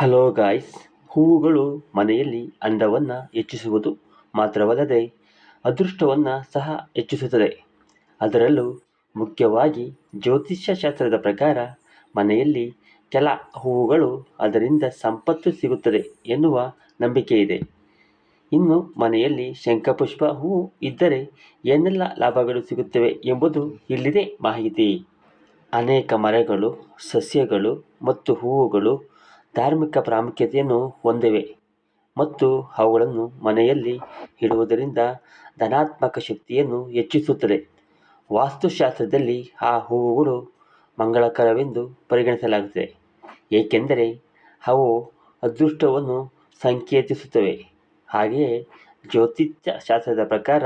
Hello guys ಹೂವುಗಳು ಮನೆಯಲ್ಲಿ ಅಂದವನ್ನು ಹೆಚ್ಚಿಸುವುದು ಮಾತ್ರವಲ್ಲದೆ ಅದೃಷ್ಟವನ್ನು ಸಹ ಹೆಚ್ಚಿಸುತ್ತದೆ. ಅದರಲ್ಲೂ ಮುಖ್ಯವಾಗಿ ಜ್ಯೋತಿಷ್ಯ ಶಾಸ್ತ್ರದ ಪ್ರಕಾರ ಮನೆಯಲ್ಲಿ ಕೆಲ ಹೂವುಗಳು ಅದರಿಂದ ಸಂಪತ್ತು ಸಿಗುತ್ತದೆ ಎನ್ನುವ ನಂಬಿಕೆ ಇದೆ ಇನ್ನು ಮನೆಯಲ್ಲಿ ಶಂಖಪುಷ್ಪ ಹೂವು ಇದ್ದರೆ ಏನೆಲ್ಲ ಲಾಭಗಳು ಸಿಗುತ್ತವೆ ಎಂಬುದು ಇಲ್ಲಿದೆ ಮಾಹಿತಿ. ಅನೇಕ ಮರಗಳು, ಸಸ್ಯಗಳು ಮತ್ತು ಹೂವುಗಳು ಧಾರ್ಮಿಕ ಪ್ರಾಮುಖ್ಯತೆಯನ್ನು ಹೊಂದಿವೆ ಮತ್ತು ಅವುಗಳನ್ನು ಮನೆಯಲ್ಲಿ ಇಡುವುದರಿಂದ ಧನಾತ್ಮಕ ಶಕ್ತಿಯನ್ನು ಹೆಚ್ಚಿಸುತ್ತದೆ. ವಾಸ್ತುಶಾಸ್ತ್ರದಲ್ಲಿ ಆ ಹೂವುಗಳು ಮಂಗಳಕರವೆಂದು ಪರಿಗಣಿಸಲಾಗುತ್ತದೆ, ಏಕೆಂದರೆ ಅವು ಅದೃಷ್ಟವನ್ನು ಸಂಕೇತಿಸುತ್ತವೆ. ಹಾಗೆಯೇ ಜ್ಯೋತಿಷ್ಯ ಶಾಸ್ತ್ರದ ಪ್ರಕಾರ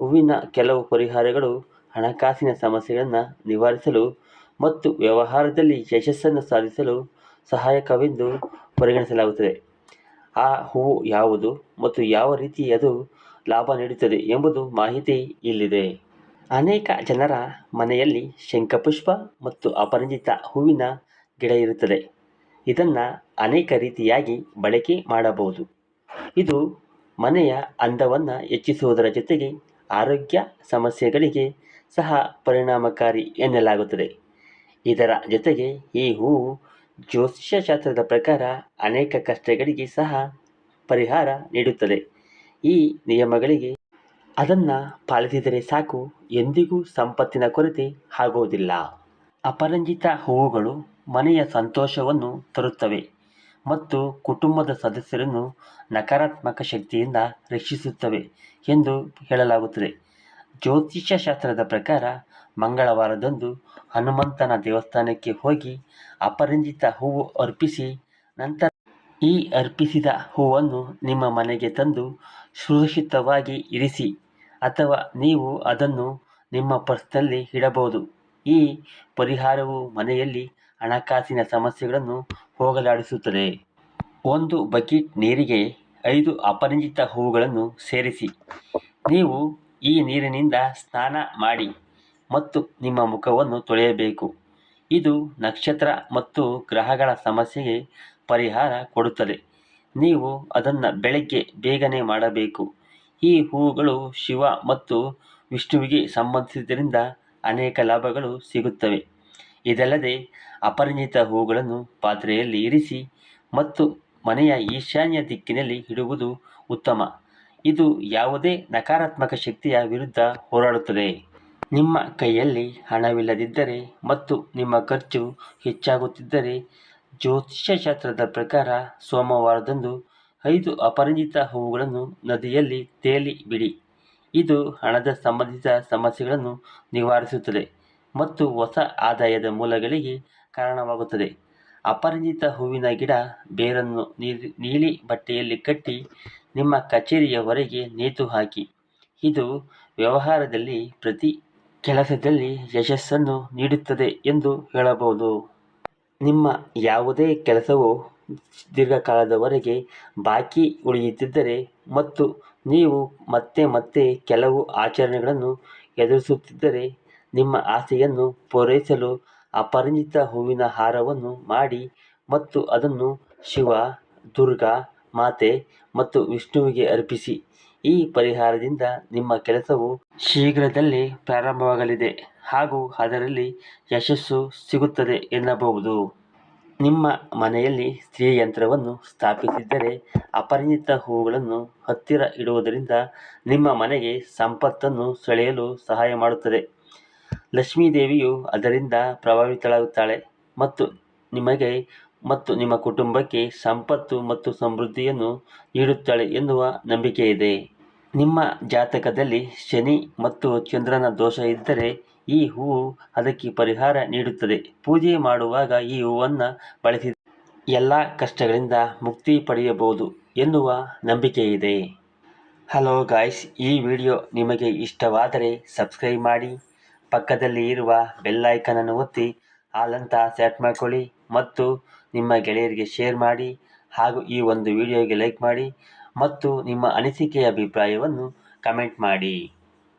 ಹೂವಿನ ಕೆಲವು ಪರಿಹಾರಗಳು ಹಣಕಾಸಿನ ಸಮಸ್ಯೆಗಳನ್ನು ನಿವಾರಿಸಲು ಮತ್ತು ವ್ಯವಹಾರದಲ್ಲಿ ಯಶಸ್ಸನ್ನು ಸಾಧಿಸಲು ಸಹಾಯಕವೆಂದು ಪರಿಗಣಿಸಲಾಗುತ್ತದೆ. ಆ ಹೂವು ಯಾವುದು ಮತ್ತು ಯಾವ ರೀತಿ ಅದು ಲಾಭ ನೀಡುತ್ತದೆ ಎಂಬುದು ಮಾಹಿತಿ ಇಲ್ಲಿದೆ. ಅನೇಕ ಜನರ ಮನೆಯಲ್ಲಿ ಶಂಖಪುಷ್ಪ ಮತ್ತು ಅಪರಿಚಿತ ಹೂವಿನ ಗಿಡ ಇರುತ್ತದೆ. ಇದನ್ನು ಅನೇಕ ರೀತಿಯಾಗಿ ಬಳಕೆ ಮಾಡಬಹುದು. ಇದು ಮನೆಯ ಅಂದವನ್ನು ಹೆಚ್ಚಿಸುವುದರ ಜೊತೆಗೆ ಆರೋಗ್ಯ ಸಮಸ್ಯೆಗಳಿಗೆ ಸಹ ಪರಿಣಾಮಕಾರಿ ಎನ್ನಲಾಗುತ್ತದೆ. ಇದರ ಜೊತೆಗೆ ಈ ಹೂವು ಜ್ಯೋತಿಷ್ಯಶಾಸ್ತ್ರದ ಪ್ರಕಾರ ಅನೇಕ ಕಷ್ಟಗಳಿಗೆ ಸಹ ಪರಿಹಾರ ನೀಡುತ್ತದೆ. ಈ ನಿಯಮಗಳಿಗೆ ಅದನ್ನು ಪಾಲಿಸಿದರೆ ಸಾಕು, ಎಂದಿಗೂ ಸಂಪತ್ತಿನ ಕೊರತೆ ಆಗುವುದಿಲ್ಲ. ಅಪರಂಜಿತ ಹೂವುಗಳು ಮನೆಯ ಸಂತೋಷವನ್ನು ತರುತ್ತವೆ ಮತ್ತು ಕುಟುಂಬದ ಸದಸ್ಯರನ್ನು ನಕಾರಾತ್ಮಕ ಶಕ್ತಿಯಿಂದ ರಕ್ಷಿಸುತ್ತವೆ ಎಂದು ಹೇಳಲಾಗುತ್ತದೆ. ಜ್ಯೋತಿಷ್ಯ ಶಾಸ್ತ್ರದ ಪ್ರಕಾರ ಮಂಗಳವಾರದಂದು ಹನುಮಂತನ ದೇವಸ್ಥಾನಕ್ಕೆ ಹೋಗಿ ಅಪರಿಂಜಿತ ಹೂವು ಅರ್ಪಿಸಿ, ನಂತರ ಈ ಅರ್ಪಿಸಿದ ಹೂವನ್ನು ನಿಮ್ಮ ಮನೆಗೆ ತಂದು ಸುರಕ್ಷಿತವಾಗಿ ಇರಿಸಿ, ಅಥವಾ ನೀವು ಅದನ್ನು ನಿಮ್ಮ ಪರ್ಸ್ನಲ್ಲಿ ಇಡಬಹುದು. ಈ ಪರಿಹಾರವು ಮನೆಯಲ್ಲಿ ಹಣಕಾಸಿನ ಸಮಸ್ಯೆಗಳನ್ನು ಹೋಗಲಾಡಿಸುತ್ತದೆ. ಒಂದು ಬಕೆಟ್ ನೀರಿಗೆ ಐದು ಅಪರಿಂಜಿತ ಹೂವುಗಳನ್ನು ಸೇರಿಸಿ, ನೀವು ಈ ನೀರಿನಿಂದ ಸ್ನಾನ ಮಾಡಿ ಮತ್ತು ನಿಮ್ಮ ಮುಖವನ್ನು ತೊಳೆಯಬೇಕು. ಇದು ನಕ್ಷತ್ರ ಮತ್ತು ಗ್ರಹಗಳ ಸಮಸ್ಯೆಗೆ ಪರಿಹಾರ ಕೊಡುತ್ತದೆ. ನೀವು ಅದನ್ನು ಬೆಳಗ್ಗೆ ಬೇಗನೆ ಮಾಡಬೇಕು. ಈ ಹೂವುಗಳು ಶಿವ ಮತ್ತು ವಿಷ್ಣುವಿಗೆ ಸಂಬಂಧಿಸಿದ್ದರಿಂದ ಅನೇಕ ಲಾಭಗಳು ಸಿಗುತ್ತವೆ. ಇದಲ್ಲದೆ ಅಪರಿಣಿತ ಹೂಗಳನ್ನು ಪಾತ್ರೆಯಲ್ಲಿ ಇರಿಸಿ ಮತ್ತು ಮನೆಯ ಈಶಾನ್ಯ ದಿಕ್ಕಿನಲ್ಲಿ ಇಡುವುದು ಉತ್ತಮ. ಇದು ಯಾವುದೇ ನಕಾರಾತ್ಮಕ ಶಕ್ತಿಯ ವಿರುದ್ಧ ಹೋರಾಡುತ್ತದೆ. ನಿಮ್ಮ ಕೈಯಲ್ಲಿ ಹಣವಿಲ್ಲದಿದ್ದರೆ ಮತ್ತು ನಿಮ್ಮ ಖರ್ಚು ಹೆಚ್ಚಾಗುತ್ತಿದ್ದರೆ ಜ್ಯೋತಿಷ್ಯಶಾಸ್ತ್ರದ ಪ್ರಕಾರ ಸೋಮವಾರದಂದು ಐದು ಅಪರಿಚಿತ ಹೂವುಗಳನ್ನು ನದಿಯಲ್ಲಿ ತೇಲಿ ಬಿಡಿ. ಇದು ಹಣದ ಸಂಬಂಧಿತ ಸಮಸ್ಯೆಗಳನ್ನು ನಿವಾರಿಸುತ್ತದೆ ಮತ್ತು ಹೊಸ ಆದಾಯದ ಮೂಲಗಳಿಗೆ ಕಾರಣವಾಗುತ್ತದೆ. ಅಪರಿಚಿತ ಹೂವಿನ ಗಿಡ ಬೇರನ್ನು ನೀಲಿ ಬಟ್ಟೆಯಲ್ಲಿ ಕಟ್ಟಿ ನಿಮ್ಮ ಕಚೇರಿಯ ಹೊರಗೆ ನೇತು ಹಾಕಿ. ಇದು ವ್ಯವಹಾರದಲ್ಲಿ ಪ್ರತಿ ಕೆಲಸದಲ್ಲಿ ಯಶಸ್ಸನ್ನು ನೀಡುತ್ತದೆ ಎಂದು ಹೇಳಬಹುದು. ನಿಮ್ಮ ಯಾವುದೇ ಕೆಲಸವು ದೀರ್ಘಕಾಲದವರೆಗೆ ಬಾಕಿ ಉಳಿಯುತ್ತಿದ್ದರೆ ಮತ್ತು ನೀವು ಮತ್ತೆ ಮತ್ತೆ ಕೆಲವು ಆಚರಣೆಗಳನ್ನು ಎದುರಿಸುತ್ತಿದ್ದರೆ ನಿಮ್ಮ ಆಸೆಯನ್ನು ಪೂರೈಸಲು ಅಪರಿಚಿತ ಹೂವಿನ ಹಾರವನ್ನು ಮಾಡಿ ಮತ್ತು ಅದನ್ನು ಶಿವ, ದುರ್ಗಾ ಮಾತೆ ಮತ್ತು ವಿಷ್ಣುವಿಗೆ ಅರ್ಪಿಸಿ. ಈ ಪರಿಹಾರದಿಂದ ನಿಮ್ಮ ಕೆಲಸವು ಶೀಘ್ರದಲ್ಲೇ ಪ್ರಾರಂಭವಾಗಲಿದೆ ಹಾಗೂ ಅದರಲ್ಲಿ ಯಶಸ್ಸು ಸಿಗುತ್ತದೆ ಎನ್ನಬಹುದು. ನಿಮ್ಮ ಮನೆಯಲ್ಲಿ ಸ್ತ್ರೀ ಯಂತ್ರವನ್ನು ಸ್ಥಾಪಿಸಿದ್ದರೆ ಅಪರಿಣಿತ ಹೂವುಗಳನ್ನು ಹತ್ತಿರ ಇಡುವುದರಿಂದ ನಿಮ್ಮ ಮನೆಗೆ ಸಂಪತ್ತನ್ನು ಸೆಳೆಯಲು ಸಹಾಯ ಮಾಡುತ್ತದೆ. ಲಕ್ಷ್ಮೀದೇವಿಯು ಅದರಿಂದ ಪ್ರಭಾವಿತಳಾಗುತ್ತಾಳೆ ಮತ್ತು ನಿಮಗೆ ಮತ್ತು ನಿಮ್ಮ ಕುಟುಂಬಕ್ಕೆ ಸಂಪತ್ತು ಮತ್ತು ಸಮೃದ್ಧಿಯನ್ನು ನೀಡುತ್ತಾಳೆ ಎನ್ನುವ ನಂಬಿಕೆಯಿದೆ. ನಿಮ್ಮ ಜಾತಕದಲ್ಲಿ ಶನಿ ಮತ್ತು ಚಂದ್ರನ ದೋಷ ಇದ್ದರೆ ಈ ಹೂವು ಅದಕ್ಕೆ ಪರಿಹಾರ ನೀಡುತ್ತದೆ. ಪೂಜೆ ಮಾಡುವಾಗ ಈ ಹೂವನ್ನು ಬಳಸಿ ಎಲ್ಲ ಕಷ್ಟಗಳಿಂದ ಮುಕ್ತಿ ಪಡೆಯಬಹುದು ಎನ್ನುವ ನಂಬಿಕೆ ಇದೆ ಹಲೋ ಗಾಯ್ಸ್, ಈ ವಿಡಿಯೋ ನಿಮಗೆ ಇಷ್ಟವಾದರೆ ಸಬ್ಸ್ಕ್ರೈಬ್ ಮಾಡಿ, ಪಕ್ಕದಲ್ಲಿ ಇರುವ ಬೆಲ್ಲೈಕನನ್ನು ಒತ್ತಿ ಆಲ್ ಅಂತ ಸೆಟ್ ಮಾಡ್ಕೊಳ್ಳಿ ಮತ್ತು ನಿಮ್ಮ ಗೆಳೆಯರಿಗೆ ಶೇರ್ ಮಾಡಿ ಹಾಗೂ ಈ ಒಂದು ವಿಡಿಯೋಗೆ ಲೈಕ್ ಮಾಡಿ ಮತ್ತು ನಿಮ್ಮ ಅನಿಸಿಕೆಯ ಅಭಿಪ್ರಾಯವನ್ನು ಕಮೆಂಟ್ ಮಾಡಿ.